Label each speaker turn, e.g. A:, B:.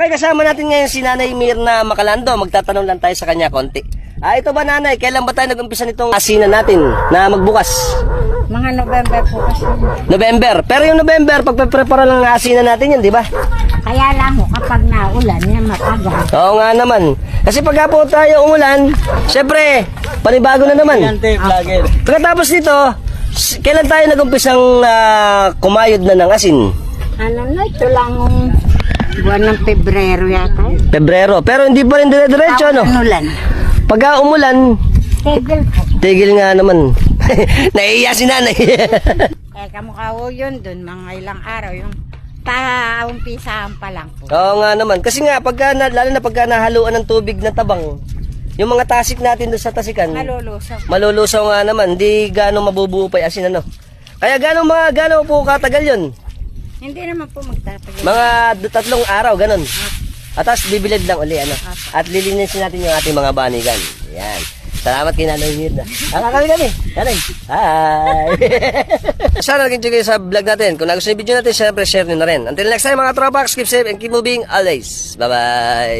A: Okay, kasama natin ngayon si Nanay Mirna Makalando. Magtatanong lang tayo sa kanya konti. Ah, ito ba nanay, kailan ba tayo nag-umpisa nitong asinan natin na magbukas?
B: Mga November po kasi.
A: November. Pero yung November, pagpe-prepara lang ng asinan natin yun, di ba?
B: Kaya lang ho, kapag naulan, yan matagal.
A: Oo nga naman. Kasi pagka po tayo umulan, syempre, panibago na naman.
C: vlogger.
A: Pagkatapos nito, s- kailan tayo nag-umpisang ah, kumayod na ng asin?
B: Ano na, ito lang ang buwan ng Pebrero yata.
A: Pebrero. Pero hindi pa rin dire-diretso, ano?
B: Lang?
A: Pagka umulan,
B: po.
A: tigil nga naman. Naiiya si nanay.
B: Eh, kamukha ho yun dun, mga ilang araw. Yung taumpisahan pa lang po.
A: Oo nga naman. Kasi nga, pagka, na, lalo na pagka nahaluan ng tubig na tabang, yung mga tasik natin doon sa tasikan,
B: Nalulusaw.
A: malulusaw nga naman. Hindi gano'ng mabubuo pa yung asin, ano? Kaya gano'ng mga, gano'ng po katagal yun?
B: Hindi naman po magtatagal.
A: Mga tatlong araw, ganun. At tapos bibilad lang uli, ano? At lilinisin natin yung ating mga banigan. Yan. Salamat kay Nanay Mirna. Ah, kami kami. Nanay. Hi. Sana naging kayo sa vlog natin. Kung nagustuhan yung video natin, syempre share nyo na rin. Until next time mga tropa, keep safe and keep moving always. Bye-bye.